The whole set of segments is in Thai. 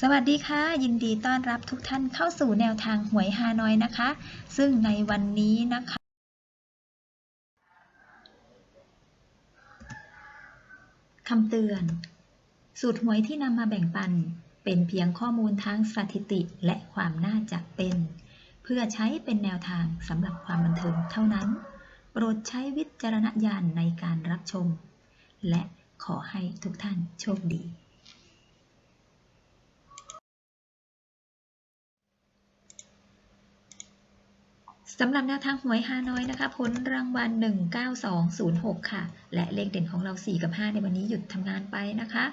สวัสดีค่ะ ยินดีต้อนรับทุกท่านเข้าสู่แนวทางหวยฮานอยนะคะ ซึ่งในวันนี้นะคะ คำเตือน สูตรหวยที่นำมาแบ่งปัน เป็นเพียงข้อมูลทางสถิติและความน่าจะเป็น เพื่อใช้เป็นแนวทางสำหรับความบันเทิงเท่านั้น โปรดใช้วิจารณญาณในการรับชม และขอให้ทุกท่านโชคดี สำหรับแนวทางหวยฮานอยนะคะผลรางวัล 19206 ค่ะ และเลขเด่นของเรา 4 กับ 5 ในวันนี้หยุดทำงานไปนะคะ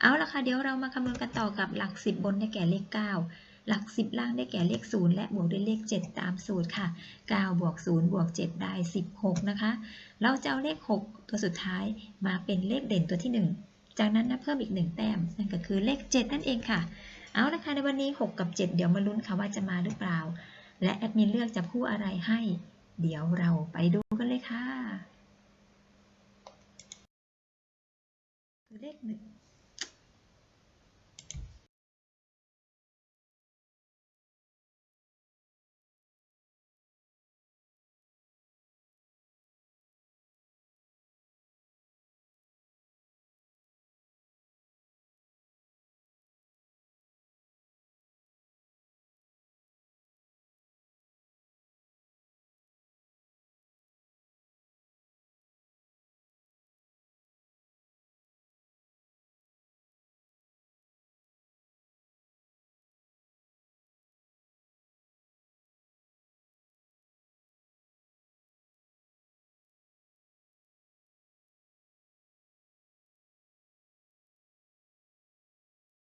เอาละค่ะ เดี๋ยวเรามาคำนวณกันต่อกับหลัก 10 บนได้แก่เลข 9 หลัก 10 ล่างได้แก่เลข 0 และบวกด้วยเลข 7 ตามสูตรค่ะ 9 บวก 0 บวก 7 ได้ 16 นะคะ เราจะเอาเลข 6 ตัวสุดท้ายมาเป็นเลขเด่นตัวที่ 1 จากนั้นนะเพิ่มอีก 1 แต้ม นั่นก็คือเลข 7 นั่นเองค่ะ เอาละค่ะในวันนี้ 6 กับ 7 เดี๋ยวมาลุ้นค่ะว่าจะมาหรือเปล่า และแอดมินเลือกจะพูดอะไรให้ เดี๋ยวเราไปดูกันเลยค่ะ คือเลขหนึ่ง